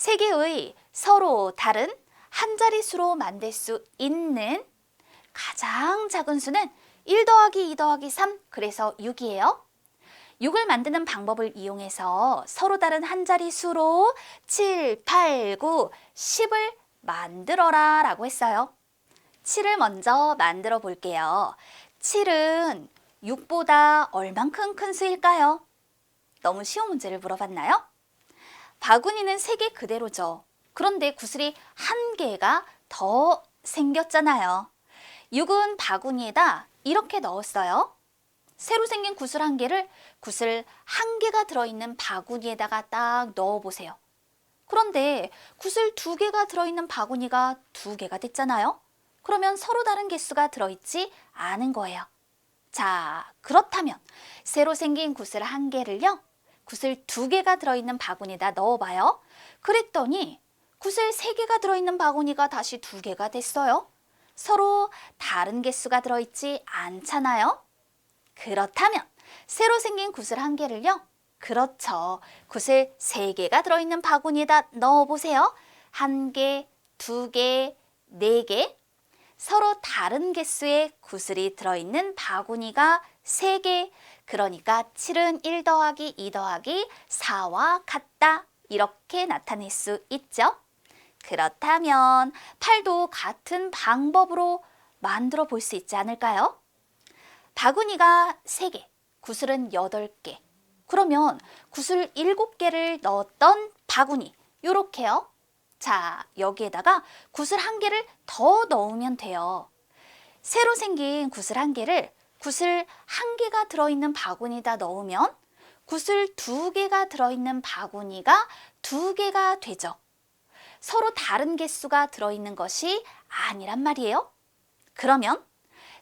세 개의 서로 다른 한 자릿수로 만들 수 있는 가장 작은 수는 1 더하기 2 더하기 3, 그래서 6이에요. 6을 만드는 방법을 이용해서 서로 다른 한 자릿수로 7, 8, 9, 10을 만들어라 라고 했어요. 7을 먼저 만들어 볼게요. 7은 6보다 얼만큼 큰 수일까요? 너무 쉬운 문제를 물어봤나요? 바구니는 3개 그대로죠. 그런데 구슬이 한 개가 더 생겼잖아요. 6은 바구니에다 이렇게 넣었어요. 새로 생긴 구슬 한 개를 구슬 한 개가 들어있는 바구니에다가 딱 넣어보세요. 그런데 구슬 두 개가 들어있는 바구니가 두 개가 됐잖아요. 그러면 서로 다른 개수가 들어있지 않은 거예요. 자, 그렇다면 새로 생긴 구슬 한 개를요. 구슬 두 개가 들어있는 바구니에다 넣어봐요. 그랬더니 구슬 세 개가 들어있는 바구니가 다시 두 개가 됐어요. 서로 다른 개수가 들어있지 않잖아요. 그렇다면 새로 생긴 구슬 한 개를요. 그렇죠. 구슬 세 개가 들어있는 바구니에다 넣어보세요. 한 개, 두 개, 네 개. 서로 다른 개수의 구슬이 들어있는 바구니가 세 개. 그러니까 7은 1 더하기 2 더하기 4와 같다. 이렇게 나타낼 수 있죠. 그렇다면 8도 같은 방법으로 만들어 볼 수 있지 않을까요? 바구니가 3개, 구슬은 8개. 그러면 구슬 7개를 넣었던 바구니, 요렇게요. 자, 여기에다가 구슬 한 개를 더 넣으면 돼요. 새로 생긴 구슬 한 개를 구슬 한 개가 들어있는 바구니에다 넣으면 구슬 두 개가 들어있는 바구니가 두 개가 되죠. 서로 다른 개수가 들어있는 것이 아니란 말이에요. 그러면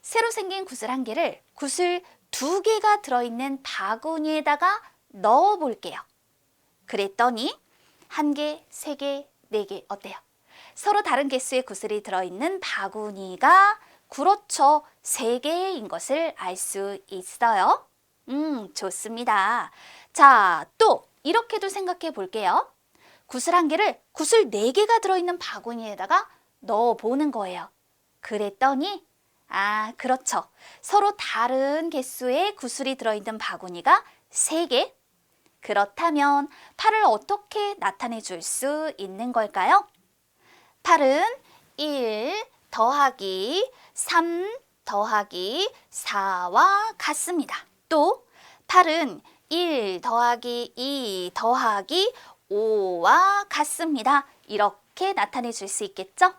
새로 생긴 구슬 한 개를 구슬 두 개가 들어있는 바구니에다가 넣어 볼게요. 그랬더니 한 개, 세 개, 네 개 어때요? 서로 다른 개수의 구슬이 들어있는 바구니가 그렇죠. 세 개인 것을 알 수 있어요. 음, 좋습니다. 자, 또 이렇게도 생각해 볼게요. 구슬 한 개를 구슬 네 개가 들어있는 바구니에다가 넣어 보는 거예요. 그랬더니 아, 그렇죠. 서로 다른 개수의 구슬이 들어있는 바구니가 세 개. 그렇다면 8을 어떻게 나타내 줄 수 있는 걸까요? 8은 1 더하기 3 더하기 4와 같습니다. 또 8은 1 더하기 2 더하기 5와 같습니다. 이렇게 나타내 줄 수 있겠죠?